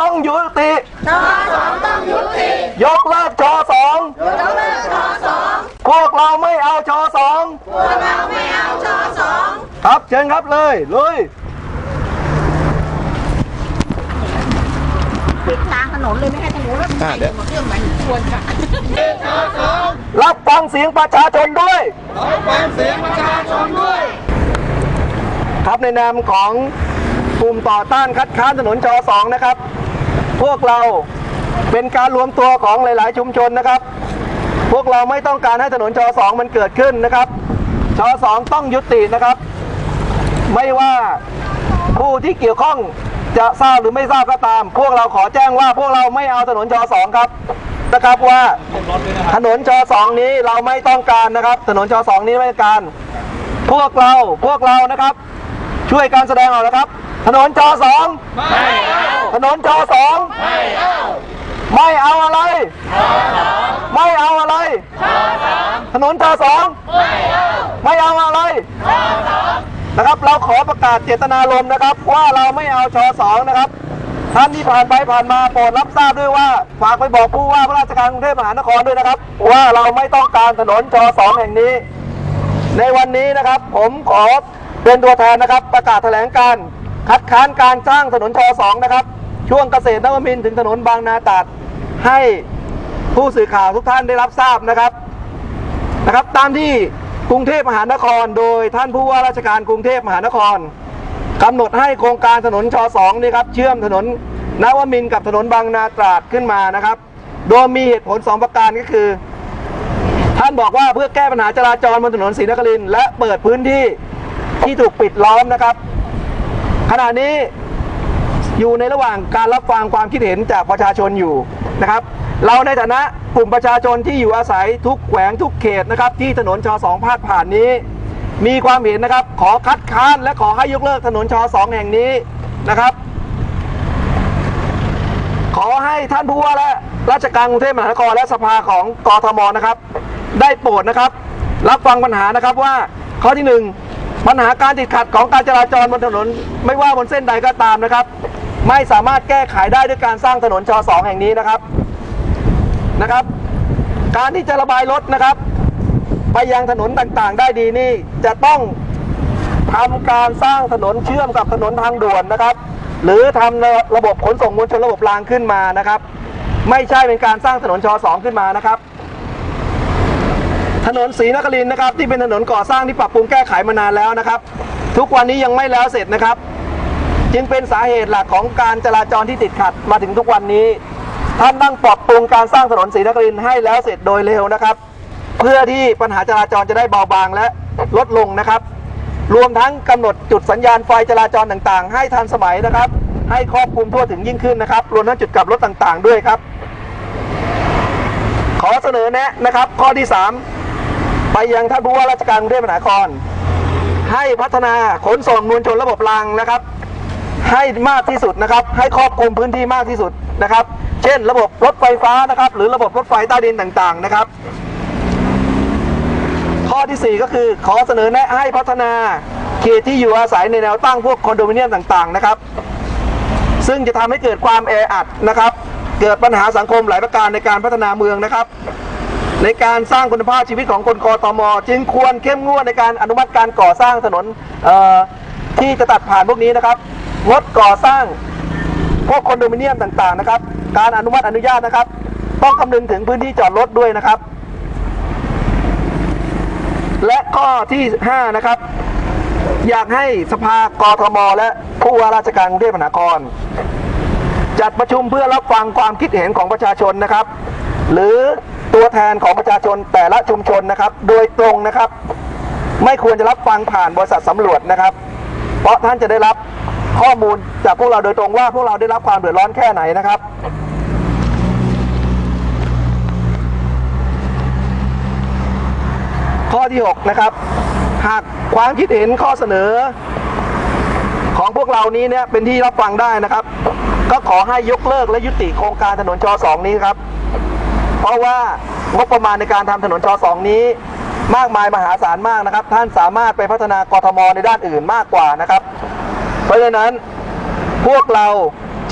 ต้องยุติชสองต้องยุติ ยกเลิกชสองยกเลิกชสองพวกเราไม่เอาชสองพวกเราไม่เอาชสองครับเชิญครับเลยเลยปิดทางถนนเลยไม่ให้ถนนรถไฟเรื่องมันควรค่ะรับฟังเสียงประชาชนด้วย ครับในนามของกลุ่มต่อต้านคัดค้านถนนชอสองนะครับ พวกเราเป็นการรวมตัวของหลาย ๆ ชุมชนนะครับ พวกเราไม่ต้องการให้ถนนชอสองมันเกิดขึ้นนะครับชอสองต้องยุตินะครับ ไม่ว่าผู้ที่เกี่ยวข้องจะทราบหรือไม่ทราบก็ตาม พวกเราขอแจ้งว่าพวกเราไม่เอาถนนชอสองครับนะครับว่าถนนชอสองนี้เราไม่ต้องการนะครับ ถนนชอสองนี้ไม่ต้องการ พวกเราพวกเรานะครับ ช่วยการแสดงออกนะครับ ถนนจอสองไม่เอาถนนจอสองไม่เอาไม่เอาอะไร ไม่เอาอะไร ถนนจอสองไม่เอาไม่เอาอะไรนะครับ เราขอประกาศเจตนารมณ์นะครับ ว่าเราไม่เอาชอสองนะครับท่านที่ผ่านไปผ่านมาโปรดรับทราบด้วยว่าฝากไปบอกผู้ว่าพระราชการกรุงเทพมหานครด้วยนะครับ ว่าเราไม่ต้องการถนนจอสองแห่งนี้ ในวันนี้นะครับ ผมขอเป็นตัวแทนนะครับ ประกาศแถลงการณ์ คัดค้านการสร้างถนนชอสองนะครับ ช่วงเกษตรนวมินถึงถนนบางนาตราดให้ผู้สื่อข่าวทุกท่านได้รับทราบนะครับนะครับ ตามที่กรุงเทพมหานคร โดยท่านผู้ว่าราชการกรุงเทพมหานครกำหนดให้โครงการถนนชอสองนี่ครับเชื่อมถนนนวมินกับถนนบางนาตราดขึ้นมานะครับ โดยมีเหตุผลสองประการก็คือ ท่านบอกว่าเพื่อแก้ปัญหาจราจรบนถนนศรีนครินและเปิดพื้นที่ที่ถูกปิดล้อมนะครับ ขณะนี้อยู่ในระหว่างการรับฟังความคิดเห็นจากประชาชนอยู่นะครับ เราในฐานะกลุ่มประชาชนที่อยู่อาศัยทุกแขวงทุกเขตนะครับ ที่ถนนชอสองพาดผ่านนี้ มีความเห็นนะครับ ขอคัดค้านและขอให้ยกเลิกถนนชอสองแห่งนี้นะครับ ขอให้ท่านผู้ว่าและราชการกรุงเทพมหานครและสภาของกทมนะครับ ได้โปรดนะครับ รับฟังปัญหานะครับว่าข้อที่หนึ่ง ปัญหาการติดขัดของการจราจรบนถนน ไม่ว่าบนเส้นใดก็ตามนะครับ ไม่สามารถแก้ไขได้ด้วยการสร้างถนนชอสองแห่งนี้นะครับนะครับ การที่จะระบายรถนะครับ ไปยังถนนต่างๆ ได้ดีนี่จะต้องทำการสร้างถนนเชื่อมกับถนนทางด่วนนะครับ หรือทำระบบขนส่งมวลชนระบบรางขึ้นมานะครับ ไม่ใช่เป็นการสร้างถนนชอสองขึ้นมานะครับ ถนนศรีนครินนะครับที่เป็นถนนก่อสร้างที่ปรับปรุงแก้ไขมานานแล้วนะครับ ทุกวันนี้ยังไม่แล้วเสร็จนะครับ จึงเป็นสาเหตุหลักของการจราจรที่ติดขัดมาถึงทุกวันนี้ ท่านต้องปรับปรุงการสร้างถนนศรีนครินให้แล้วเสร็จโดยเร็วนะครับ เพื่อที่ปัญหาจราจรจะได้เบาบางและลดลงนะครับ รวมทั้งกำหนดจุดสัญญาณไฟจราจรต่างๆ ให้ทันสมัยนะครับ ให้ครอบคลุมทั่วถึงยิ่งขึ้นนะครับ รวมทั้งจุดกลับรถต่างๆ ด้วยครับ ขอเสนอแนะนะครับ ข้อที่ 3 ไปยังท่านผู้ว่าราชการกรุงเทพมหานคร ให้พัฒนาขนส่งมวลชนระบบรางนะครับ ให้มากที่สุดนะครับ ให้ครอบคลุมพื้นที่มากที่สุดนะครับ เช่น ระบบรถไฟฟ้านะครับ หรือระบบรถไฟใต้ดินต่างๆนะครับ ข้อทีสี่4 ก็คือขอเสนอแนะให้พัฒนาเขตที่อยู่อาศัยในแนวตั้งพวกคอนโดมิเนียมต่างๆนะครับ ซึ่งจะทำให้เกิดความแออัดนะครับ เกิดปัญหาสังคมหลายประการในการพัฒนาเมืองนะครับ ในการสร้างคุณภาพชีวิตของคนกตม จึงควรเข้มงวดในการอนุมัติการก่อสร้างถนนที่จะตัดผ่านพวกนี้นะครับงดก่อสร้างพวกคอนโดมิเนียมต่างๆนะครับ การอนุมัติอนุญาตนะครับ ต้องคำนึงถึงพื้นที่จอดรถด้วยนะครับ และข้อที่ 5 นะครับ อยากให้สภากทม และผู้ว่าราชการกรุงเทพมหานคร จัดประชุมเพื่อรับฟังความคิดเห็นของประชาชนนะครับ หรือ ตัวแทนของประชาชนแต่ละชุมชนนะครับ โดยตรงนะครับ ไม่ควรจะรับฟังผ่านบริษัทสำรวจนะครับ เพราะท่านจะได้รับข้อมูลจากพวกเราโดยตรงว่าพวกเราได้รับความเดือดร้อนแค่ไหนนะครับข้อที่ 6 นะครับ หากความคิดเห็นข้อเสนอ ของพวกเรานี้เนี่ยเป็นที่รับฟังได้นะครับ ก็ขอให้ยกเลิกและยุติโครงการถนนจอสองนี้ครับ เพราะว่างบประมาณในการทำถนนจอสองนี้ มากมายมหาศาลมากนะครับ ท่านสามารถไปพัฒนากทมในด้านอื่นมากกว่านะครับ เพราะฉะนั้นพวกเรา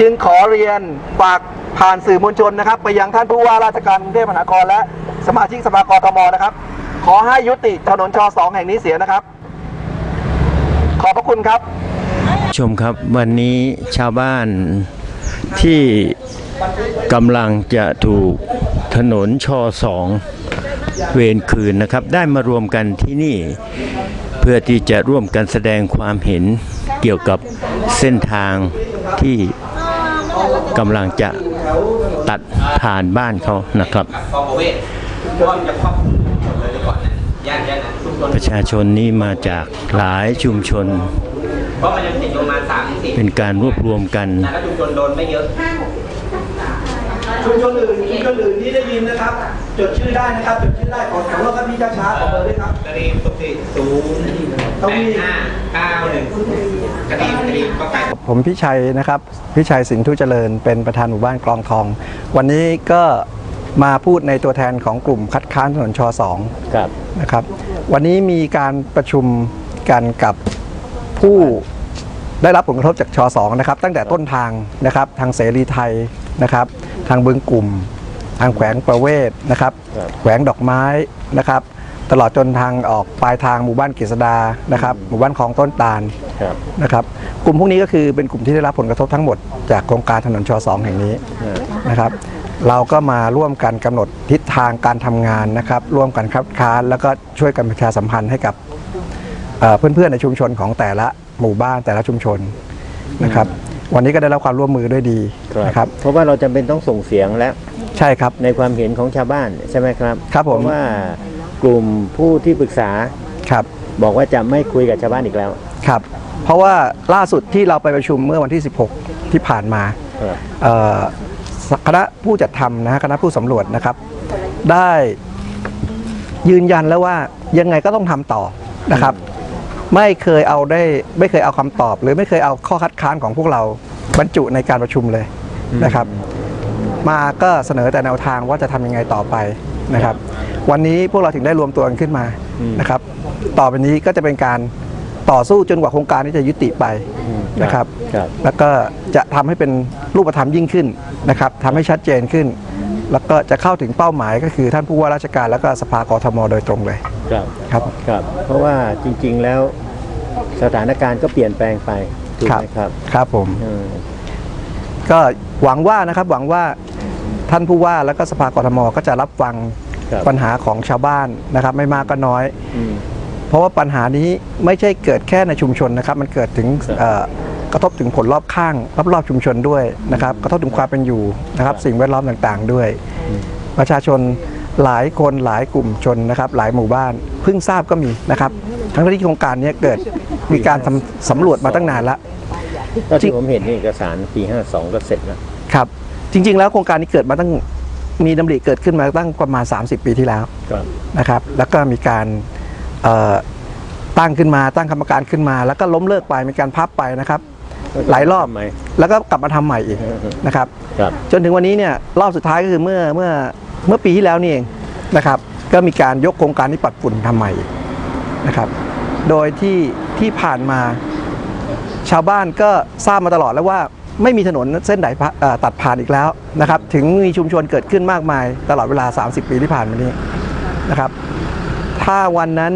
จึงขอเรียนฝากผ่านสื่อมวลชนนะครับ ไปยังท่านผู้ว่าราชการกรุงเทพมหานครและสมาชิกสภากรทมนะครับ ขอให้ยุติถนนชสองแห่งนี้เสียนะครับ ขอบพระคุณครับ ชมครับวันนี้ชาวบ้านที่กำลังจะถูก ถนนชอสองเวรคืนนะครับ ได้มารวมกันที่นี่ เพื่อที่จะร่วมกันแสดงความเห็นเกี่ยวกับเส้นทางที่กำลังจะตัดผ่านบ้านเขานะครับประชาชนนี้มาจากหลายชุมชน เป็นการรวบรวมกันแต่ถ้า ชุมชนโดนไม่เยอะชุมชนอื่นชุมชนอื่นที่ได้ยินนะครับ จดชื่อได้นะครับจดชื่อได้ขอแถวแล้วครับพี่ช้าๆขอเบอร์ด้วยครับกระดิ่งตุกติศูนย์แปดห้าเก้าหนึ่งกระดิ่งกระดิ่งก็ไก่ผมพิชัยนะครับพิชัยสินทุเจริญเป็นประธานหมู่บ้านกลองทอง วันนี้ก็มาพูดในตัวแทนของกลุ่มคัดค้านถนนชสองครับนะครับ วันนี้มีการประชุมกันกับผู้ได้รับผลกระทบจากชสองนะครับ ตั้งแต่ต้นทางนะครับทางเสรีไทยนะครับ ทางบึงกลุ่ม ทางแขวงประเวศนะครับครับ แขวงดอกไม้นะครับ ตลอดจนทางออกปลายทางหมู่บ้านกฤษดานะครับ หมู่บ้านคลองต้นตาลครับนะครับ กลุ่มพวกนี้ก็คือเป็นกลุ่มที่ได้รับผลกระทบทั้งหมดจากโครงการถนนชสองแห่งนี้นะครับเราก็มาร่วมกันกำหนดทิศทางการทำงานนะครับ ร่วมกันคัดค้านแล้วก็ช่วยกันประชาสัมพันธ์ให้กับเอ่อเพื่อนๆในชุมชนของแต่ละหมู่บ้านแต่ละชุมชนนะครับ วันนี้ก็ได้รับความร่วมมือด้วยดีนะครับเพราะว่าเราจำเป็นต้องส่งเสียงแล้วใช่ครับในความเห็นของชาวบ้านใช่ไหมครับครับผมเพราะว่ากลุ่มผู้ที่ปรึกษาครับบอกว่าจะไม่คุยกับชาวบ้านอีกแล้วครับ เพราะว่าล่าสุดที่เราไปประชุมเมื่อวันที่ 16 ที่ผ่านมาครับเอ่อคณะผู้จัดทำนะฮะคณะผู้สำรวจนะครับ ได้ยืนยันแล้วว่ายังไงก็ต้องทำต่อนะครับ ไม่เคยเอาได้ไม่เคยเอาคำตอบ หรือไม่เคยเอาข้อคัดค้านของพวกเราบรรจุในการประชุมเลยนะครับ มาก็เสนอแต่แนวทางว่าจะทำยังไงต่อไปนะครับ วันนี้พวกเราถึงได้รวมตัวกันขึ้นมานะครับ ต่อไปนี้ก็จะเป็นการต่อสู้จนกว่าโครงการนี้จะยุติไปนะครับครับแล้วก็จะทำให้เป็นรูปธรรมยิ่งขึ้นนะครับทำให้ชัดเจนขึ้น แล้วก็จะเข้าถึงเป้าหมายก็คือท่านผู้ว่าราชการแล้วก็สภากทมโดยตรงเลย ครับครับครับ เพราะว่าจริง ๆ แล้วสถานการณ์ก็เปลี่ยนแปลงไปถูกไหมครับครับผมอืมก็หวังว่านะครับหวังว่าท่านผู้ว่าแล้วก็สภากทมก็จะรับฟังครับปัญหาของชาวบ้านนะครับ ไม่มากก็น้อย อืม เพราะว่าปัญหานี้ไม่ใช่เกิดแค่ในชุมชนนะครับ มันเกิดถึงครับ เอ่อ กระทบถึงผลรอบข้างรอบๆชุมชนด้วยนะครับ กระทบถึงความเป็นอยู่นะครับ สิ่งแวดล้อมต่างๆ ด้วย ประชาชนหลายคนหลายกลุ่มชนนะครับ หลายหมู่บ้านเพิ่งทราบก็มีนะครับ ทั้งที่โครงการนี้เกิดมีการทำสำรวจมาตั้งนานแล้วก็ที่ผมเห็นนี่เอกสารปี 52 ก็เสร็จแล้วครับ จริง ๆ แล้วโครงการนี้เกิดมาตั้งมีดำริเกิดขึ้นมาตั้งประมาณ 30 ปีที่แล้วครับนะครับ แล้วก็มีการเอ่อตั้งขึ้นมาตั้งกรรมการขึ้นมา แล้วก็ล้มเลิกไปมีการพับไปนะครับ หลายรอบทำไมแล้วก็กลับมาทำใหม่อีกนะครับครับ จนถึงวันนี้เนี่ยรอบสุดท้ายก็คือเมื่อเมื่อเมื่อปีที่แล้วนี่เองนะครับ ก็มีการยกโครงการนี้ปัดฝุ่นทำใหม่นะครับ โดยที่ที่ผ่านมาชาวบ้านก็ทราบมาตลอดแล้วว่าไม่มีถนนเส้นไหนพะเอ่อตัดผ่านอีกแล้วนะครับ ถึงมีชุมชนเกิดขึ้นมากมาย ตลอดเวลา 30 ปีที่ผ่านมานี้นะครับ ถ้าวันนั้น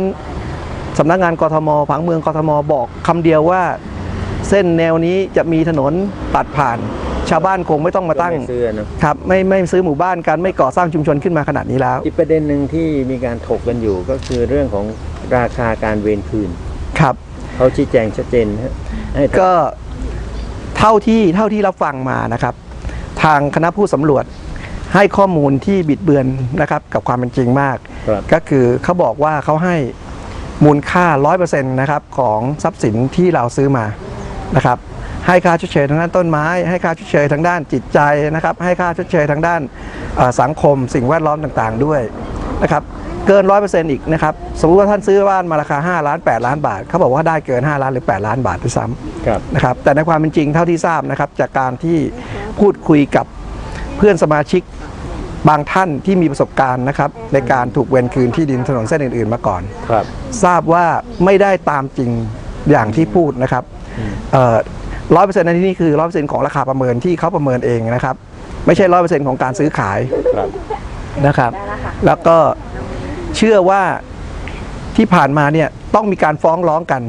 สำนักงานกทมผังเมืองกทมบอกคำเดียวว่า เส้นแนวนี้จะมีถนนตัดผ่าน ชาวบ้านคงไม่ต้องมาตั้งก็ไม่ซื้อนะ ครับไม่ไม่ซื้อหมู่บ้านกันไม่ก่อสร้างชุมชนขึ้นมาขนาดนี้แล้วอีกประเด็นหนึ่งที่มีการถกกันอยู่ก็คือเรื่องของราคาการเวรคืน ครับ เขาชี้แจงชัดเจนฮะให้ก็เท่าที่เท่าที่รับฟังมานะครับ ทางคณะผู้สำรวจให้ข้อมูลที่บิดเบือนนะครับ กับความเป็นจริงมาก ครับ ก็คือเขาบอกว่าเขาให้มูลค่า 100%นะครับของทรัพย์สินที่เราซื้อมา นะครับให้ค่าชดเชยทางด้านต้นไม้ ให้ค่าชดเชยทางด้านจิตใจนะครับ ให้ค่าชดเชยทางด้านเอ่อสังคม สิ่งแวดล้อมต่างๆด้วยนะครับเกิน100%อีกนะครับสมมุติว่าท่านซื้อบ้านมาราคา 5 ล้าน 8 ล้านบาท เขาบอกว่าได้เกิน 5 ล้านหรือ 8 ล้านบาทด้วยซ้ำครับนะครับแต่ในความเป็นจริงเท่าที่ทราบนะครับ จากการที่พูดคุยกับเพื่อนสมาชิกบางท่านที่มีประสบการณ์นะครับ ในการถูกเวรคืนที่ดินถนนเส้นอื่น ๆ มาก่อนครับทราบว่าไม่ได้ตามจริงอย่างที่พูดนะครับเอ่อ ร้อยเปอร์เซ็นต์ในที่นี้คือร้อยเปอร์เซ็นต์ของราคาประเมินที่เขาประเมินเองนะครับ ไม่ใช่ร้อยเปอร์เซ็นต์ของการซื้อขายครับนะครับ แล้วก็เชื่อว่าที่ผ่านมาเนี่ยต้องมีการฟ้องร้องกัน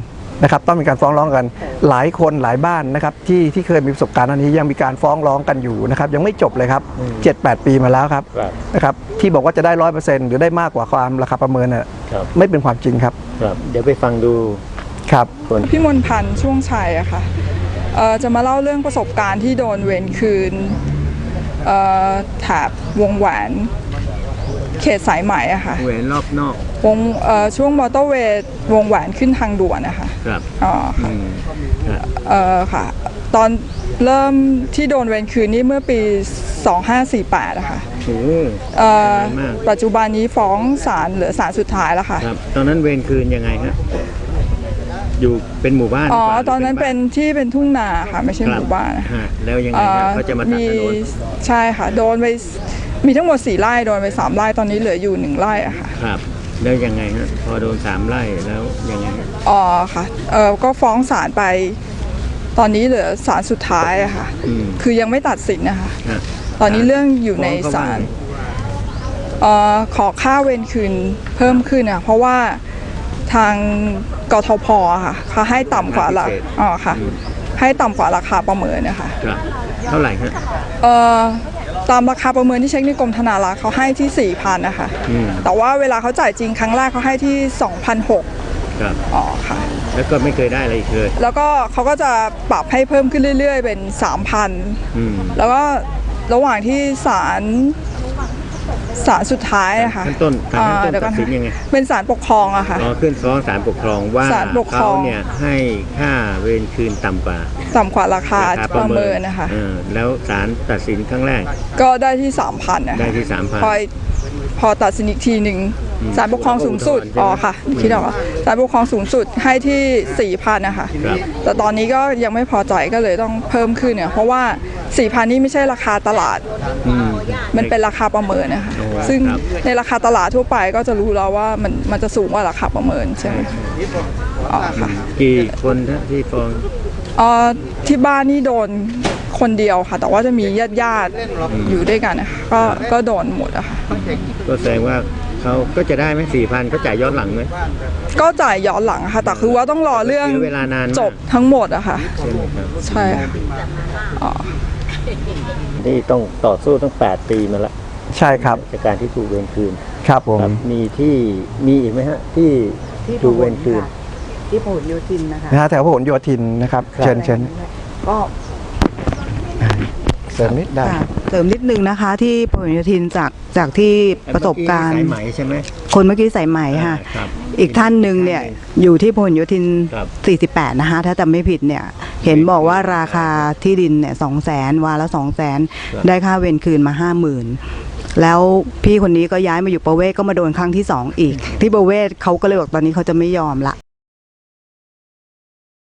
นะครับ ต้องมีการฟ้องร้องกันหลายคนหลายบ้านนะครับ ที่ที่เคยมีประสบการณ์อันนี้ยังมีการฟ้องร้องกันอยู่นะครับ ยังไม่จบเลยครับเจ็ดแปดปีมาแล้วครับครับนะครับที่บอกว่าจะได้ร้อยเปอร์เซ็นต์หรือได้มากกว่าความราคาประเมินน่ะครับไม่เป็นความจริงครับครับเดี๋ยวไปฟังดู ครับคนพี่มนต์พันธ์ช่วงชัยอะค่ะเอ่อจะมาเล่าเรื่องประสบการณ์ที่โดนเวรคืนเอ่อแถบวงแหวนเขตสายไหมอะค่ะแหวนรอบนอกวงเอ่อช่วงมอเตอร์เวย์วงแหวนขึ้นทางด่วนนะคะครับอ๋ออืมครับเอ่อค่ะ ตอนเริ่มที่โดนเวรคืนนี่เมื่อปี 2548อะค่ะโอ้เอ่อนานมากปัจจุบันนี้ฟ้องศาลเหลือศาลสุดท้ายแล้วค่ะครับตอนนั้นเวรคืนยังไงฮะ อยู่เป็นหมู่บ้านอ๋อหรืตอนนั้นเป็นบ้าที่เป็นทุ่งนาค่ะ ไม่ใช่คหรับมู่บ้านนะคะฮะแล้วยังไงฮะเขาจะมาตัดถนนใช่ค่ะ โดนไปมีทั้งหมด4ไร่โดนไป3ไร่ตอนนี้เหลืออยู่1ไร่อะค่ะครับแล้วยังไงฮะพอโดนสามไล่แล้วยังไงฮะอ๋อค่ะเออก็ฟ้องศาลไปตอนนี้เหลือศาลสุดท้ายอะค่ะอืมคือยังไม่ตัดสินนะคะฮะตอนนี้เรื่องอยู่ในฟ้งเขาศาลว่ไงเอ่อขอค่าเวรคืนเพิ่มขึ้นอะเพราะว่า ทางกทพอะค่ะเขาให้ต่ำกว่าละอ๋อค่ะ ให้ต่ำกว่าราคาประเมินนะคะครับเท่าไหร่ฮะเอ่อตามราคาประเมินที่เช็คในกรมธนารักษ์เขาให้ที่ 4,000นะคะ อืมแต่ว่าเวลาเขาจ่ายจริงครั้งแรกเขาให้ที่ 2,600ครับอ๋อค่ะ แล้วก็ไม่เคยได้อะไรอีกเลย แล้วก็เขาก็จะปรับให้เพิ่มขึ้นเรื่อย ๆ เป็นอืม3,000แล้วก็ระหว่างที่ศาล ศาลสุดท้ายอะค่ะขั้นต้นศาลขั้นต้นอ่เดี๋ยวก่อตัดสินยังไง เป็นศาลปกครองอะค่ะรอขึ้นฟ้องศาลปกครองว่าศาลปกครเขาอง เนี่ยให้ค่าเวรคืนต่ำกว่าต่ำกว่าราคาราคาประเมินนะคะ เออแล้วศาลตัดสินครั้งแรก ก็ได้ที่3,000นะได้คะที่สามพันพอพอตัดสินอีกทีหนึ่งศาลปกครองสูงสุดอุทธรณ์ใช่ไหมอ๋อค่ะคิดออกว่าศาลปกครองสูงสุดให้ที่4,000นะคะครับ แต่ตอนนี้ก็ยังไม่พอใจก็เลยต้องเพิ่มขึ้นเนี่ยเพราะว่า 4,000นี่ไม่ใช่ราคาตลาด อืม มันเป็นราคาประเมินนะคะโอ้ซึ่งครับ ในราคาตลาดทั่วไปก็จะรู้แล้วว่ามันมันจะสูงกว่าราคาประเมินใช่ไหมอ๋อค่ะกี่คนฮะที่ฟ้องเอ่อที่บ้านนี่โดนคนเดียวค่ะ แต่ว่าจะมีญาติญาติๆอยู่ด้วยกันนะคะก็ก็โดนหมดอะค่ะ ก็แสดงว่าเขาก็จะได้ไหมสี่พันเขาจ่ายย้อนหลังไหม ก็จ่ายย้อนหลังค่ะ แต่คือว่าต้องรอเรื่องเสียเวลานานมาก จบทั้งหมดอะค่ะ ใช่ไหมครับ ใช่ค่ะอ๋อ นี่ต้องต่อสู้ตั้งแปดปีมาแล้วใช่ครับจากการที่ถูกเวรคืนครับผมครับมีที่มีอีกไหมฮะ ที่ที่ถูกเวรคืน ค่ะที่พหลโยธินนะคะนะฮะแถวพหลโยธินนะครับครับ เชิญเชิญก็เสริมนิดได้ค่ะเสริมนิดนึงนะคะ ที่พหลโยธินจากจากที่ประสบการณ์ เมื่อสายไหมใช่ไหมคนเมื่อกี้สายไหมค่ะ ครับ อีกท่านหนึ่งเนี่ยอยู่ที่พหลโยธิน ครับ48 นะคะถ้าจำไม่ผิดเนี่ยเห็นบอกว่าราคาที่ดินเนี่ยสองแสนวาละสองแสนครับ ได้ค่าเวรคืนมาห้าหมื่นแล้วพี่คนนี้ก็ย้ายมาอยู่ประเวศก็มาโดนครั้งที่สองอีก ที่ประเวศเขาก็เลยบอกตอนนี้เขาจะไม่ยอมละ